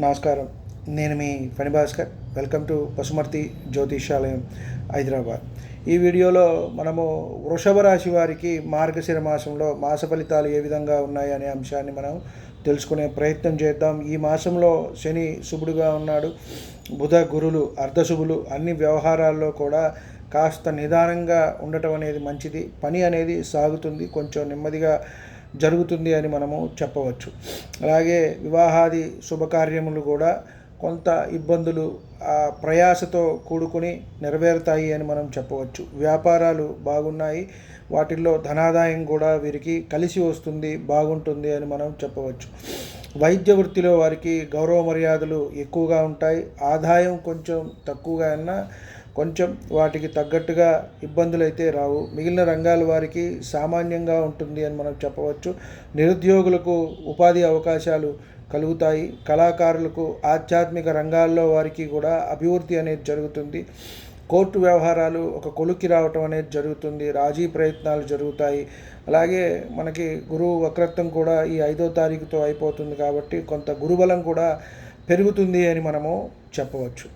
నమస్కారం. నేను మీ Phanibhaskar. Welcome to Pasumarthi Jyothishalayam Hyderabad. ఈ వీడియోలో మనము వృషభ రాశి వారికి మార్గశిర మాసంలో మాస ఫలితాలు ఏ విధంగా ఉన్నాయి అనే అంశాన్ని మనం తెలుసుకునే ప్రయత్నం చేద్దాం. ఈ మాసంలో శని శుభుడుగా ఉన్నాడు. బుధ గురులు అర్ధశుభులు అన్ని వ్యవహారాల్లో కూడా కాస్త నిదానంగా ఉండటం అనేది మంచిది. పని అనేది సాగుతుంది. కొంచెం నెమ్మదిగా జరుగుతుంది అని మనము చెప్పవచ్చు. అలాగే వివాహాది శుభకార్యములు కూడా కొంత ఇబ్బందులు ఆ ప్రయాసతో కూడుకుని నెరవేరుతాయి అని మనం చెప్పవచ్చు. వ్యాపారాలు బాగున్నాయి. వాటిల్లో ధనాదాయం కూడా వీరికి కలిసి వస్తుంది బాగుంటుంది అని మనం చెప్పవచ్చు. వైద్య వృత్తిలో వారికి గౌరవ మర్యాదలు ఎక్కువగా ఉంటాయి. ఆదాయం కొంచెం తక్కువగా అయినా కొంచెం వాటికి తగ్గట్టుగా ఇబ్బందులు అయితే రావు. మిగిలిన రంగాల వారికి సామాన్యంగా ఉంటుంది అని మనం చెప్పవచ్చు. నిరుద్యోగులకు ఉపాధి అవకాశాలు కలుగుతాయి. కళాకారులకు ఆధ్యాత్మిక రంగాల్లో వారికి కూడా అభివృద్ధి అనేది జరుగుతుంది. కోర్టు వ్యవహారాలు ఒక కొలుక్కి రావటం అనేది జరుగుతుంది. రాజీ ప్రయత్నాలు జరుగుతాయి. అలాగే మనకి గురువు వక్రత్వం కూడా ఈ ఐదో తారీఖుతో అయిపోతుంది కాబట్టి కొంత గురుబలం కూడా పెరుగుతుంది అని మనము చెప్పవచ్చు.